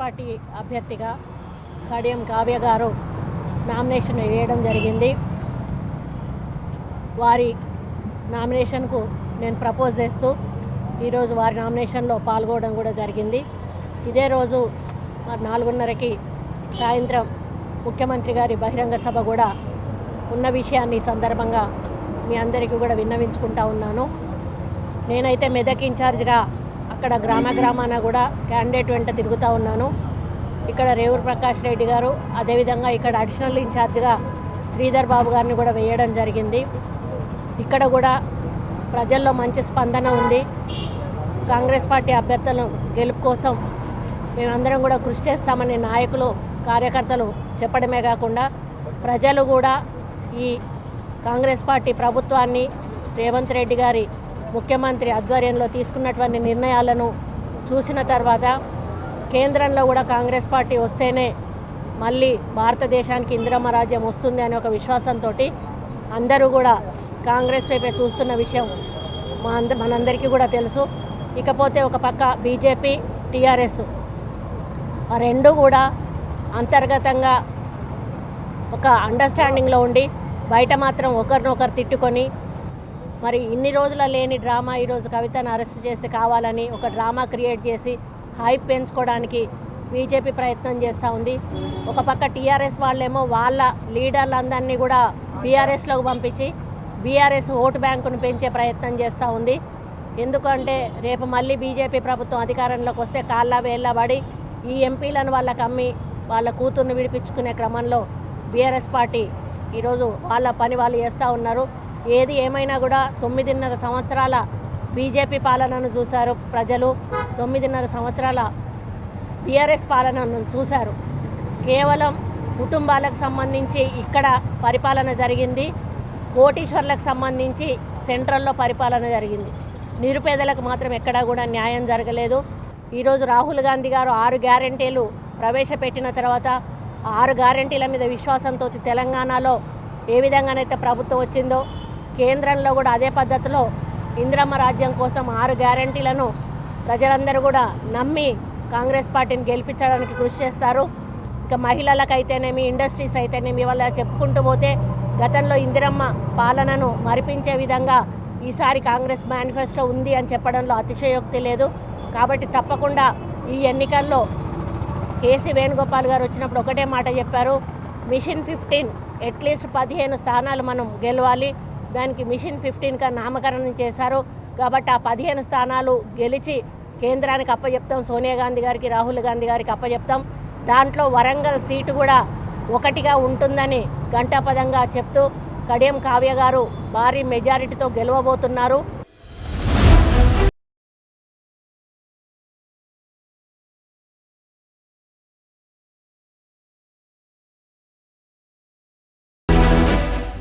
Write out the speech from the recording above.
Party అభ్యర్థిగా కడియం కావ్య గారు nomination వేయడం జరిగింది. వారి నామినేషన్కు నేను ప్రపోజ్ చేస్తూ ఈరోజు వారి నామినేషన్లో పాల్గొనడం కూడా జరిగింది. ఇదే రోజు మరి నాలుగున్నరకి సాయంత్రం ముఖ్యమంత్రి గారి బహిరంగ సభ కూడా ఉన్న విషయాన్ని సందర్భంగా మీ అందరికీ కూడా విన్నవించుకుంటా ఉన్నాను. నేనైతే మెదక్ ఇన్ఛార్జ్గా అక్కడ గ్రామ గ్రామాన కూడా క్యాండిడేట్ వెంట తిరుగుతూ ఉన్నాను. ఇక్కడ రేవూరు ప్రకాష్ రెడ్డి గారు అదేవిధంగా ఇక్కడ అడిషనల్ ఇన్ఛార్జ్గా శ్రీధర్ బాబు గారిని కూడా వేయడం జరిగింది. ఇక్కడ కూడా ప్రజల్లో మంచి స్పందన ఉంది. కాంగ్రెస్ పార్టీ అభ్యర్థుల గెలుపు కోసం మేమందరం కూడా కృషి చేస్తామని నాయకులు కార్యకర్తలు చెప్పడమే కాకుండా ప్రజలు కూడా ఈ కాంగ్రెస్ పార్టీ ప్రభుత్వాన్ని రేవంత్ రెడ్డి గారి ముఖ్యమంత్రి ఆధ్వర్యంలో తీసుకున్నటువంటి నిర్ణయాలను చూసిన తర్వాత కేంద్రంలో కూడా కాంగ్రెస్ పార్టీ వస్తేనే మళ్ళీ భారతదేశానికి ఇందిరమ్మ రాజ్యం వస్తుంది అనే ఒక విశ్వాసంతో అందరూ కూడా కాంగ్రెస్ వైపే చూస్తున్న విషయం మా అంద మనందరికీ కూడా తెలుసు. ఇకపోతే ఒక పక్క బీజేపీ టీఆర్ఎస్ ఆ రెండు కూడా అంతర్గతంగా ఒక అండర్స్టాండింగ్లో ఉండి బయట మాత్రం ఒకరినొకరు తిట్టుకొని మరి ఇన్ని రోజుల లేని డ్రామా ఈరోజు కవితను అరెస్ట్ చేసి కావాలని ఒక డ్రామా క్రియేట్ చేసి హైప్ పెంచుకోవడానికి బీజేపీ ప్రయత్నం చేస్తూ ఉంది. ఒక పక్క టీఆర్ఎస్ వాళ్ళేమో వాళ్ళ లీడర్లందరినీ కూడా బీఆర్ఎస్లోకి పంపించి బీఆర్ఎస్ ఓటు బ్యాంకును పెంచే ప్రయత్నం చేస్తూ ఉంది. ఎందుకంటే రేపు మళ్ళీ బీజేపీ ప్రభుత్వం అధికారంలోకి వస్తే కాళ్ళ వేళ్ళ పడి ఈ ఎంపీలను వాళ్ళకి అమ్మి వాళ్ళ కూతుర్ని విడిపించుకునే క్రమంలో బీఆర్ఎస్ పార్టీ ఈరోజు వాళ్ళ పని వాళ్ళు చేస్తూ ఉన్నారు. ఏది ఏమైనా కూడా తొమ్మిదిన్నర సంవత్సరాల బీజేపీ పాలనను చూశారు ప్రజలు. తొమ్మిదిన్నర సంవత్సరాల బీఆర్ఎస్ పాలనను చూశారు. కేవలం కుటుంబాలకు సంబంధించి ఇక్కడ పరిపాలన జరిగింది. కోటీశ్వర్లకు సంబంధించి సెంట్రల్లో పరిపాలన జరిగింది. నిరుపేదలకు మాత్రం ఎక్కడా కూడా న్యాయం జరగలేదు. ఈరోజు రాహుల్ గాంధీ గారు ఆరు గ్యారంటీలు ప్రవేశపెట్టిన తర్వాత ఆరు గ్యారంటీల మీద విశ్వాసంతో తెలంగాణలో ఏ విధంగానైతే ప్రభుత్వం వచ్చిందో కేంద్రంలో కూడా అదే పద్ధతిలో ఇందిరమ్మ రాజ్యం కోసం ఆరు గ్యారంటీలను ప్రజలందరూ కూడా నమ్మి కాంగ్రెస్ పార్టీని గెలిపించడానికి కృషి చేస్తారు. ఇక మహిళలకైతేనేమి ఇండస్ట్రీస్ అయితేనేమి వాళ్ళ చెప్పుకుంటూ పోతే గతంలో ఇందిరమ్మ పాలనను మరిపించే విధంగా ఈసారి కాంగ్రెస్ మేనిఫెస్టో ఉంది అని చెప్పడంలో అతిశయోక్తి లేదు. కాబట్టి తప్పకుండా ఈ ఎన్నికల్లో కేసీ వేణుగోపాల్ గారు వచ్చినప్పుడు ఒకటే మాట చెప్పారు. మిషన్ ఫిఫ్టీన్ అట్లీస్ట్ పదిహేను స్థానాలు మనం గెలవాలి. దానికి మిషన్ ఫిఫ్టీన్గా నామకరణం చేశారు. కాబట్టి ఆ పదిహేను స్థానాలు గెలిచి కేంద్రానికి అప్పచెప్తాం సోనియా గాంధీ గారికి రాహుల్ గాంధీ గారికి అప్పచెప్తాం దాంట్లో వరంగల్ సీటు కూడా ఒకటిగా ఉంటుందని ఘంటాపదంగా చెప్తూ కడియం కావ్య గారు భారీ మెజారిటీతో గెలవబోతున్నారు.